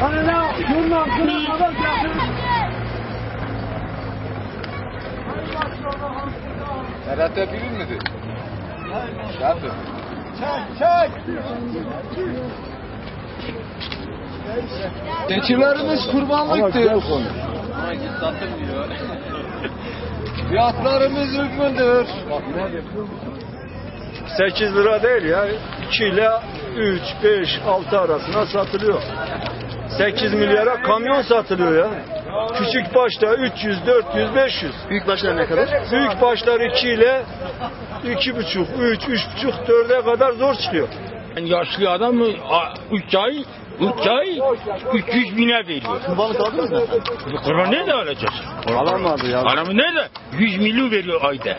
Hani ne? Şundan şuna kadar gelsin. Herhalde bilir midir? Yapın. Çek çek. Keçilerimiz kurbanlıktır. Fiyatlarımız uygundur. 8 lira değil ya. 2 ile 3, 5, 6 arasında satılıyor. 8 milyara kamyon satılıyor ya. Küçük başta 300, 400, 500. Büyük başlar ne kadar? Büyük başlar 2 ile 2,5, 3, 3,5, 4'e kadar zor çıkıyor. Ben yaşlı adam 3 ay 3 ay 300 bine veriyor. Kurbanlık aldınız mı? Kurban nerede alacağız? Alamadı ya. Adamı nerede? 100 milyon veriyor ayda.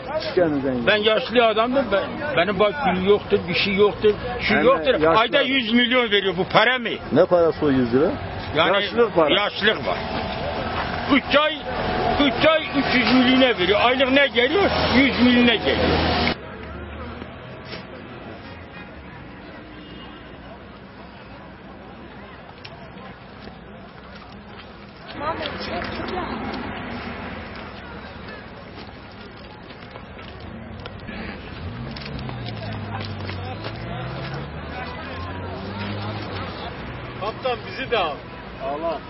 Ben yaşlı adamdım. Ben, benim bak gülü yoktur, bir şey yoktur. Şu Yani yoktur. yaşlı Ayda adam. 100 milyon veriyor. Bu para mı? Ne parası o 100 lira? Yani Yaşlılık para. Yaşlılık var. 3 ay 3 ay 300 milyona veriyor. Aylık ne geliyor? 100 milyona geliyor. Kaptan bizi de al. Allah.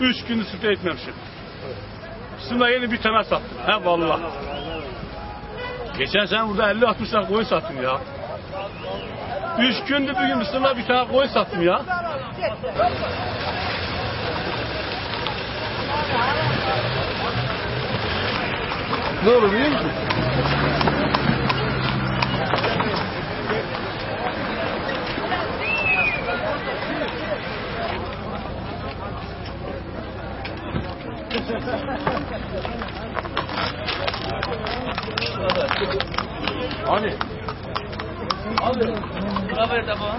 Üç gündür sprey etmemişim. Şuna yeni bir tane sattım. He vallahi. Geçen sene burada 50-60 tane koyun sattım ya. Üç gündür bugün Müslüman'a bir tane koyun sattım ya. Ne olur biliyor musun? Hani? Bravo, tá bom.